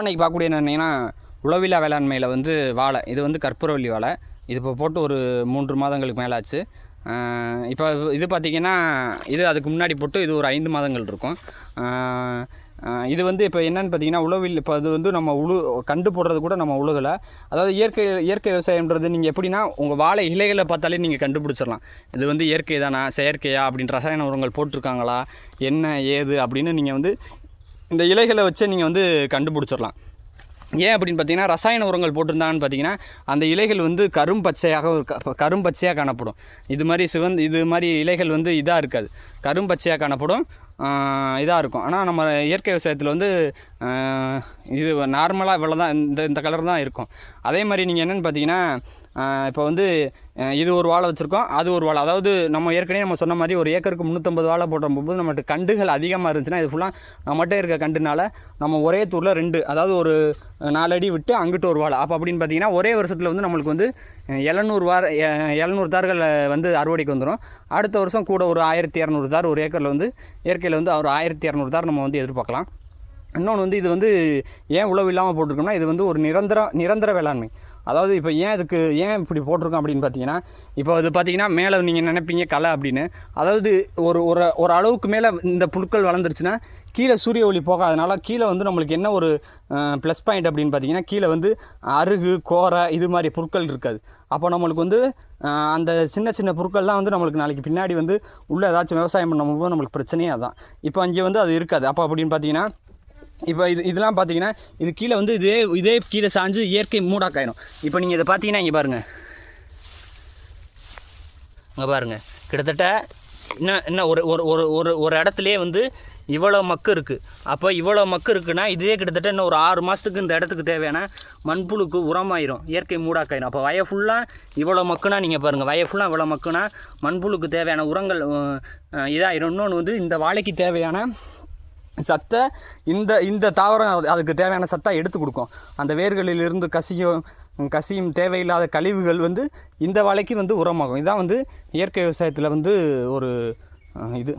அன்னைக்கு பார்க்கக்கூடிய என்னென்னா உளவிலா வேளாண்மையில் வந்து வாழை. இது வந்து கற்பூரவள்ளி வாழை. இது இப்போ போட்டு ஒரு மூன்று மாதங்களுக்கு மேலே ஆச்சு இப்போ இது பார்த்திங்கன்னா இது அதுக்கு முன்னாடி போட்டு இது ஒரு ஐந்து மாதங்கள் இருக்கும். இது வந்து இப்போ என்னென்னு பார்த்தீங்கன்னா உழவில் இப்போ அது வந்து நம்ம உழு கண்டு போடுறது கூட நம்ம உழுகலை. அதாவது இயற்கை இயற்கை விவசாயம்ன்றது நீங்கள் எப்படின்னா உங்கள் வாழை இலைகளை பார்த்தாலே நீங்கள் கண்டுபிடிச்சிடலாம். இது வந்து இயற்கை தானா? செயற்கையா? அப்படின்னு ரசாயன உரங்கள் போட்டிருக்காங்களா? என்ன ஏது? அப்படின்னு நீங்கள் வந்து இந்த இலைகளை வச்சு நீங்கள் வந்து கண்டுபிடிச்சிடலாம். ஏன் அப்படின்னு பார்த்தீங்கன்னா ரசாயன உரங்கள் போட்டிருந்தாங்கன்னு பார்த்தீங்கன்னா அந்த இலைகள் வந்து கரும் பச்சையாக ஒரு க- கரும் பச்சையாக காணப்படும். இது மாதிரி சிவந்து இது மாதிரி இலைகள் வந்து இதாக இருக்காது. கரும் பச்சையாக காணப்படும் இதாக இருக்கும். ஆனால் நம்ம இயற்கை விவசாயத்தில் வந்து இது நார்மலாக இவ்வளோ தான் இந்த இந்த கலர் தான் இருக்கும். அதே மாதிரி நீங்கள் என்னென்னு பார்த்தீங்கன்னா இப்போ வந்து இது ஒரு வாழை வச்சுருக்கோம். அது ஒரு வாழை. அதாவது நம்ம ஏற்கனவே நம்ம சொன்ன மாதிரி ஒரு ஏக்கருக்கு முந்நூற்றம்பது வாழை போடும்போது நம்மகிட்ட கண்டுகள் அதிகமாக இருந்துச்சுன்னா இது ஃபுல்லாக நம்மகிட்ட இருக்க கண்டுனால நம்ம ஒரே தூரில் ரெண்டு அதாவது ஒரு நாலு அடி விட்டு அங்கிட்டு ஒரு வாழை. அப்போ அப்படின்னு பார்த்தீங்கன்னா ஒரே வருஷத்தில் வந்து நம்மளுக்கு வந்து எழுநூறு வார எழுநூறு தார்கள் வந்து அறுவடைக்கு வந்துடும் அடுத்த வருஷம் கூட ஒரு ஆயிரத்தி இரநூறு தார் ஒரு ஏக்கரில் வந்து இயற்கையில் வந்து ஒரு ஆயிரத்தி இரநூறு தார் நம்ம வந்து எதிர்பார்க்கலாம். இன்னொன்று வந்து இது வந்து ஏன் உழவு இல்லாமல் போட்டிருக்கோம்னா இது வந்து ஒரு நிரந்தர நிரந்தர வேளாண்மை. அதாவது இப்போ ஏன் இதுக்கு ஏன் இப்படி போட்டிருக்கோம் அப்படின்னு பார்த்தீங்கன்னா இப்போ அது பார்த்தீங்கன்னா மேலே நீங்கள் நினைப்பீங்க களை அப்படின்னு. அதாவது ஒரு ஒரு ஒரு அளவுக்கு மேலே இந்த புழுக்கள் வளர்ந்துருச்சுன்னா கீழே சூரிய ஒளி போகாதனால கீழே வந்து நம்மளுக்கு என்ன ஒரு ப்ளஸ் பாயிண்ட் அப்படின்னு பார்த்தீங்கன்னா கீழே வந்து அருகு கோரை இது மாதிரி புற்கள் இருக்காது. அப்போ நம்மளுக்கு வந்து அந்த சின்ன சின்ன பொருட்கள் தான் வந்து நம்மளுக்கு நாளைக்கு பின்னாடி வந்து உள்ளே ஏதாச்சும் விவசாயம் பண்ணும்போது நம்மளுக்கு பிரச்சனையே அதான். இப்போ அங்கே வந்து அது இருக்காது. அப்போ அப்படின்னு பார்த்தீங்கன்னா இப்போ இது இதெல்லாம் பார்த்தீங்கன்னா இது கீழே வந்து இதே இதே கீழே சாஞ்சு இயற்கை மூடாக்காயிடும் இப்போ நீங்கள் இதை பார்த்தீங்கன்னா இங்கே பாருங்கள் அங்கே பாருங்கள் கிட்டத்தட்ட இன்னும் இன்னும் ஒரு ஒரு ஒரு ஒரு ஒரு இடத்துலையே வந்து இவ்வளோ மக்கு இருக்குது அப்போ இவ்வளோ மக்கு இருக்குன்னா இதே கிட்டத்தட்ட இன்னும் ஒரு ஆறு மாதத்துக்கு இந்த இடத்துக்கு தேவையான மண்புழுக்கு உரமாயிரும். இயற்கை மூடாக்காயிரும். அப்போ வய ஃபுல்லாக இவ்வளோ மக்குனா நீங்கள் பாருங்கள் வய ஃபுல்லாக இவ்வளோ மக்குனா மண்புழுக்கு தேவையான உரங்கள் இதாகிடும் இன்னொன்று வந்து இந்த வாழைக்கு தேவையான சத்தை இந்த இந்த தாவரம் அது- அதுக்கு தேவையான சத்தை எடுத்து கொடுக்கும். அந்த வேர்களிலிருந்து கசியும் கசியும் தேவையில்லாத கழிவுகள் வந்து இந்த வலைக்கு வந்து உரமாகும். இதுதான் வந்து இயற்கை விவசாயத்தில் வந்து ஒரு இது.